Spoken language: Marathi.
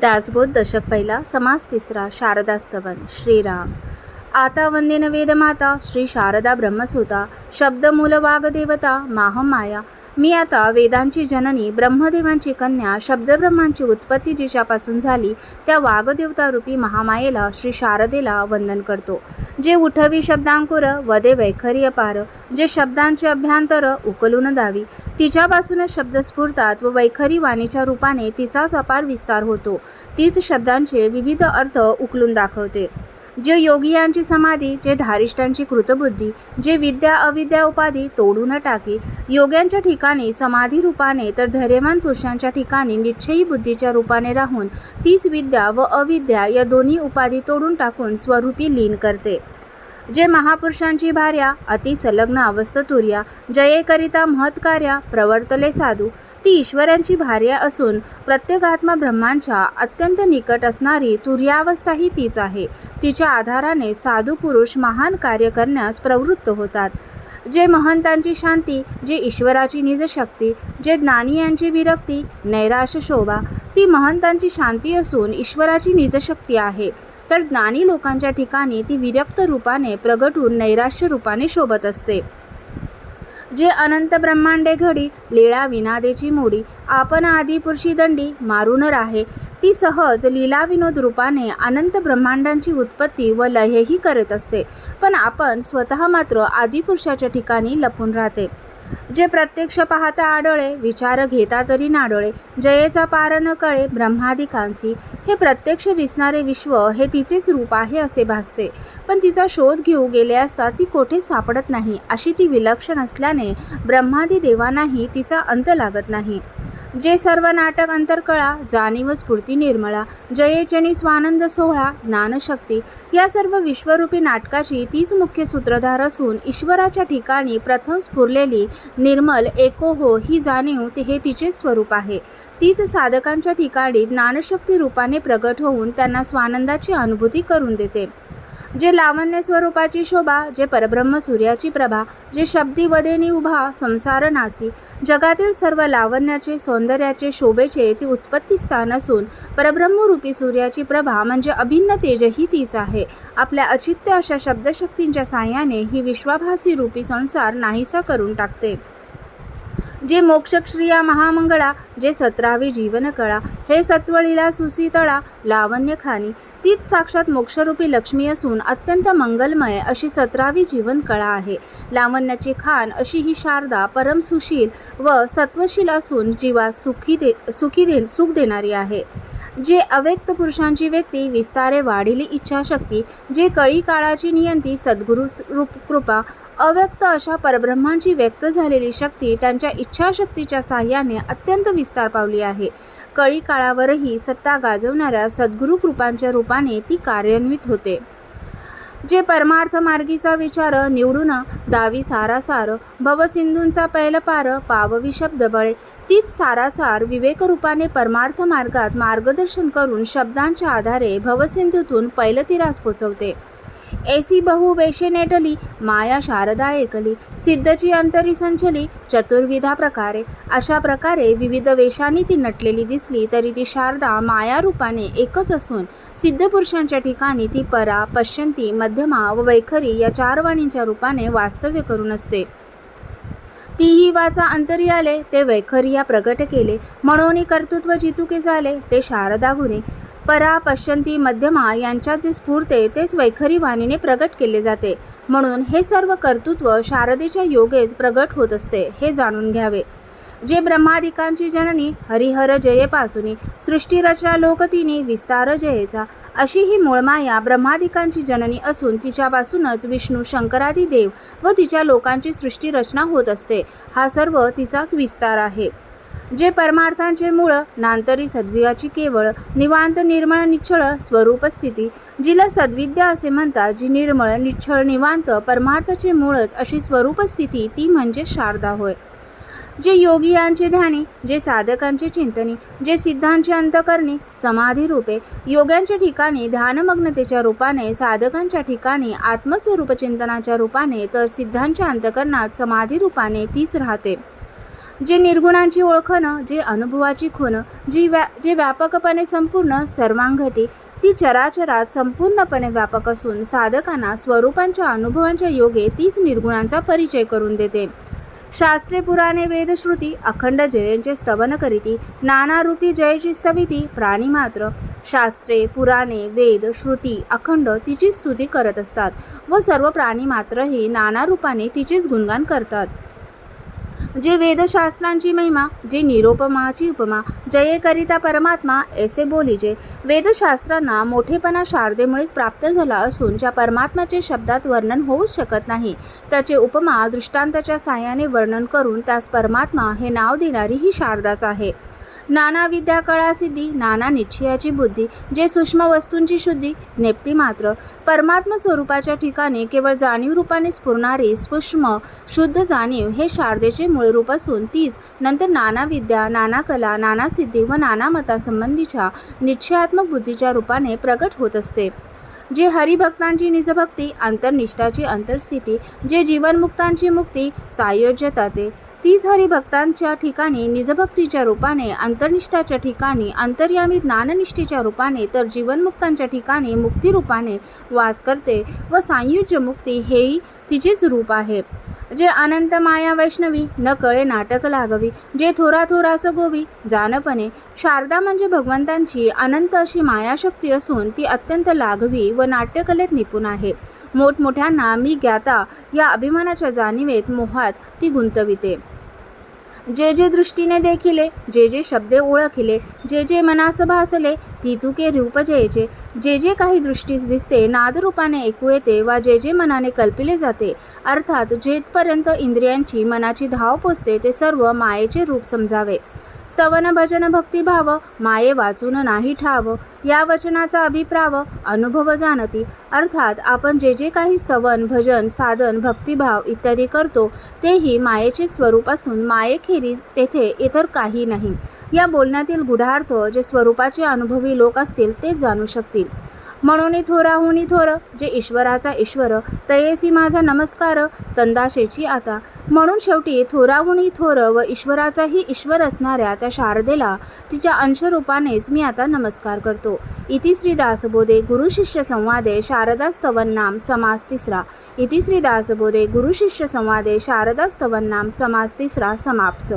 दासबोध दशक पहिला समास तिसरा शारदास्तवन श्रीराम. आता वंदेन वेदमाता श्री शारदा ब्रह्मसुता शब्दमूल वागदेवता माहम माया. मी आता वेदांची जननी ब्रह्मदेवांची कन्या शब्दब्रह्मांची उत्पत्ती जिच्यापासून झाली त्या वागदेवता रूपी महामायेला श्री शारदेला वंदन करतो. जे उठवी शब्दांकुर वदे वैखरी अपार जे शब्दांचे अभ्यंतर उकलून दावी तिच्यापासूनच शब्द स्फुरतात व वैखरी वाणीच्या रूपाने तिचाच अपार विस्तार होतो. तीच शब्दांचे विविध अर्थ उकलून दाखवते. जे योगियांची समाधी जे धारिष्ठांची कृतबुद्धी जे विद्या अविद्या उपाधी तोडून टाकी योग्यांच्या ठिकाणी समाधी रूपाने तर धैर्यमान पुरुषांच्या ठिकाणी निश्चयी बुद्धीच्या रूपाने राहून तीच विद्या व अविद्या या दोन्ही उपाधी तोडून टाकून स्वरूपी लीन करते. जे महापुरुषांची भार्या अति संलग्न अवस्थतुर्या जयेकरिता महत्कार्या प्रवर्तले साधू ती ईश्वरांची भार्या असून प्रत्येकात्मा ब्रह्मांच्या अत्यंत निकट असणारी तुर्यावस्था ही तीच आहे. तिच्या आधाराने साधू पुरुष महान कार्य करण्यास प्रवृत्त होतात. जे महंतांची शांती जे ईश्वराची निजशक्ती जे ज्ञानी यांची विरक्ती नैराश्य शोभा ती महंतांची शांती असून ईश्वराची निजशक्ती आहे. तर ज्ञानी लोकांच्या ठिकाणी ती विरक्त रूपाने प्रगटून नैराश्य रूपाने शोभत असते. जे अनंत ब्रह्मांडे घडी लीळा विनादेची मोडी आपण आदिपुरुषी दंडी मारूनर आहे ती सहज लीला विनोद रूपाने अनंत ब्रह्मांडांची उत्पत्ती व लयही करत असते. पण आपण स्वतः मात्र आदिपुरुषाच्या ठिकाणी लपून राहते. जे प्रत्यक्ष पाहता आडोळे विचार घेता तरी नाडोळे जयेचा पार न कळे ब्रह्मादिकांसी हे प्रत्यक्ष दिसणारे विश्व हे तिचेच रूप आहे असे भासते. पण तिचा शोध घेऊ गेले असता ती कोठेच सापडत नाही अशी ती विलक्षण असल्याने ब्रह्मादी देवांनाही तिचा अंत लागत नाही. जे सर्व नाटक अंतरकळा जाणीव स्फूर्ती निर्मळा जयेचनी स्वानंद सोहळा ज्ञानशक्ती या सर्व विश्वरूपी नाटकाची तीच मुख्य सूत्रधार असून ईश्वराच्या ठिकाणी प्रथम स्फुरलेली निर्मल एको हो ही जाणीव हे तिचे स्वरूप आहे. तीच साधकांच्या ठिकाणी ज्ञानशक्ती रूपाने प्रगट होऊन त्यांना स्वानंदाची अनुभूती करून देते. जे लावण्य स्वरूपाची शोभा जे परब्रह्म सूर्याची प्रभा जे शब्दी वदेनी उभा संसार नासी जगातील सर्व लावण्याचे सौंदर्याचे शोभेचे ती उत्पत्ती स्थान असून परब्रह्मरूपी सूर्याची प्रभा म्हणजे अभिन्न तेजही तीच आहे. आपल्या अचित्य अशा शब्दशक्तींच्या साह्याने ही विश्वाभासी रूपी संसार नाहीसा करून टाकते. जे मोक्षश्रिया महामंगळा जे सतरावी जीवनकळा हे सत्वळीला सुसीतळा लावण्यखानी तीच साक्षात मोक्षरूपी लक्ष्मी असून अत्यंत मंगलमय अशी सतरावी जीवन कळा आहे. लावण्याची खान अशी ही शारदा परम सुशील व सत्वशील असून जीवास सुखी दे सुखी दे सुख देणारी आहे. जे अव्यक्त पुरुषांची व्यक्ती विस्तारे वाढीली इच्छाशक्ती जे कळी काळाची नियंती सद्गुरु रूप कृपा अव्यक्त अशा परब्रह्मांची व्यक्त झालेली शक्ती त्यांच्या इच्छाशक्तीच्या साह्याने अत्यंत विस्तार पावली आहे. कळी काळावरही सत्ता गाजवणाऱ्या सद्गुरू कृपांच्या रूपाने ती कार्यान्वित होते. जे परमार्थ मार्गीचा विचार निवडून दावी सारासार भवसिंधूंचा पैलपार पाववी शब्दबळे तीच सारासार विवेकरूपाने परमार्थ मार्गात मार्गदर्शन करून शब्दांच्या आधारे भवसिंधूतून पैलतीरास पोचवते. एसी बहु वेशे नेटली माया शारदा एकली सिद्धची अंतरी संचली चतुर्विधा प्रकारे. अशा प्रकारे विविध वेशांनी ती नटलेली दिसली तरी ती शारदा माया रूपाने एकच असून सिद्धपुरुषांच्या ठिकाणी ती परा पश्यंती मध्यमा व वैखरी या चार वाणींच्या रूपाने वास्तव्य करून असते. तीही वाचा अंतरी आले ते वैखरी या प्रगट केले. म्हणून कर्तृत्व जितुके झाले ते शारदा गुणे. परा पश्चंती मध्यमा यांच्यात जे स्फूर्ते तेच वैखरी वाणीने प्रगट केले जाते. म्हणून हे सर्व कर्तृत्व शारदेच्या योगेच प्रगट होत असते हे जाणून घ्यावे. जे ब्रह्मादिकांची जननी हरिहर जयेपासून सृष्टीरचना लोकतीने विस्तार जयेचा अशी ही मूळमाया ब्रह्मादिकांची जननी असून तिच्यापासूनच विष्णू शंकरादी देव व तिच्या लोकांची सृष्टीरचना होत असते. हा सर्व तिचाच विस्तार आहे. जे परमार्थांचे मूळ नांतरी सद्वियाची केवळ निवांत निर्मळ निच्छळ स्वरूप स्थिती. जिला सद्विद्या असे म्हणतात जी निर्मळ निच्छळ निवांत परमार्थाचे मूळच अशी स्वरूप स्थिती ती म्हणजे शारदा होय. जे योगी यांचे ध्यानी जे साधकांचे चिंतनी जे सिद्धांचे अंतकरणी समाधी रूपे योग्यांच्या ठिकाणी ध्यानमग्नतेच्या रूपाने साधकांच्या ठिकाणी आत्मस्वरूप चिंतनाच्या रूपाने तर सिद्धांच्या अंतकरणात समाधी रूपाने तीच राहते. जे निर्गुणांची ओळखणं जे अनुभवाची खुणं जी व्या जे व्यापकपणे संपूर्ण सर्वांगठी ती चराचरात संपूर्णपणे व्यापक असून साधकांना स्वरूपांच्या अनुभवांच्या योगे तीच निर्गुणांचा परिचय करून देते. शास्त्रे पुराणे वेदश्रुती अखंड जयांचे स्तवन करीती नाना रूपी जयची स्तविती प्राणीमात्र शास्त्रे पुराणे वेद श्रुती अखंड तिची स्तुती करत असतात व सर्व प्राणी मात्रही नाना रूपाने तिचेच गुणगान करतात. जे वेदशास्त्रांची महिमा जे निरोपमाची उपमा जयेकरिता परमात्मा ऐसे बोलीजे वेदशास्त्रांना मोठेपणा शारदेमुळेच प्राप्त झाला असून ज्या परमात्म्याचे शब्दात वर्णन होऊच शकत नाही त्याचे उपमा दृष्टांताच्या साह्याने वर्णन करून त्यास परमात्मा हे नाव देणारी ही शारदाच आहे. नाना विद्या कळा सिद्धी नाना निश्चयाची बुद्धी. जे सूक्ष्म वस्तूंची शुद्धी नेप्ती मात्र. परमात्म स्वरूपाच्या ठिकाणी केवळ जाणीव रूपाने स्फुरणारी सूक्ष्म शुद्ध जाणीव हे शारदेचे मूळ रूप असून तीच नंतर नाना विद्या नाना कला नाना सिद्धी व नाना मतांसंबंधीच्या निश्चयात्मक बुद्धीच्या रूपाने प्रगट होत असते. जे हरिभक्तांची निजभक्ती अंतर्निष्ठाची अंतर्स्थिती जे जीवनमुक्तांची मुक्ती सायोज्यता ते तीच हरिभक्तांच्या ठिकाणी निजभक्तीच्या रूपाने अंतर्निष्ठाच्या ठिकाणी अंतर्यामी ज्ञाननिष्ठेच्या रूपाने तर जीवनमुक्तांच्या ठिकाणी मुक्तिरूपाने वास करते व सायुज्य मुक्ती हेही तिचेच रूप आहे. जे अनंत माया वैष्णवी न कळे नाटक लागवी जे थोरा थोरा गोवी जानपणे शारदा म्हणजे भगवंतांची अनंत अशी मायाशक्ती असून ती अत्यंत लाघवी व नाट्यकलेत निपुण आहे. मोठमोठ्यांना मी ज्ञाता या अभिमानाच्या जाणीवेत मोहात ती गुंतविते. जे जे दृष्टीने देखिले जे जे शब्दे ओळखिले जे जे मनास भासले ती तुके रूप जयचे. जे जे काही दृष्टीस दिसते नादरूपाने ऐकू येते वा जे जे मनाने कल्पिले जाते अर्थात जेथपर्यंत इंद्रियांची मनाची धाव पोचते ते सर्व मायेचे रूप समजावे. स्तवन भजन भक्तिभाव माये वाचून नाही ठाव. या वचनाचा अभिप्राव अनुभव जाणती. अर्थात आपण जे जे काही स्तवन भजन साधन भक्तिभाव इत्यादी करतो तेही मायेचे स्वरूप असून मायेखेरीज तेथे इतर काही नाही. या बोलण्यातील गुढार्थ जे स्वरूपाचे अनुभवी लोक असतील तेच जाणू शकतील. म्हणून थोराहुनी थोर जे ईश्वराचा ईश्वर तयेसी माझा नमस्कार तंदाशेची आता. म्हणून शेवटी थोराहून थोर व ईश्वराचाही ईश्वर असणाऱ्या त्या शारदेला तिच्या अंशरूपानेच मी आता नमस्कार करतो. इति श्री दासबोधे गुरु शिष्य संवादे शारदा समास तिसरा. इति श्री दासबोधे गुरु शिष्य संवादे शारदा समास तिसरा समाप्त.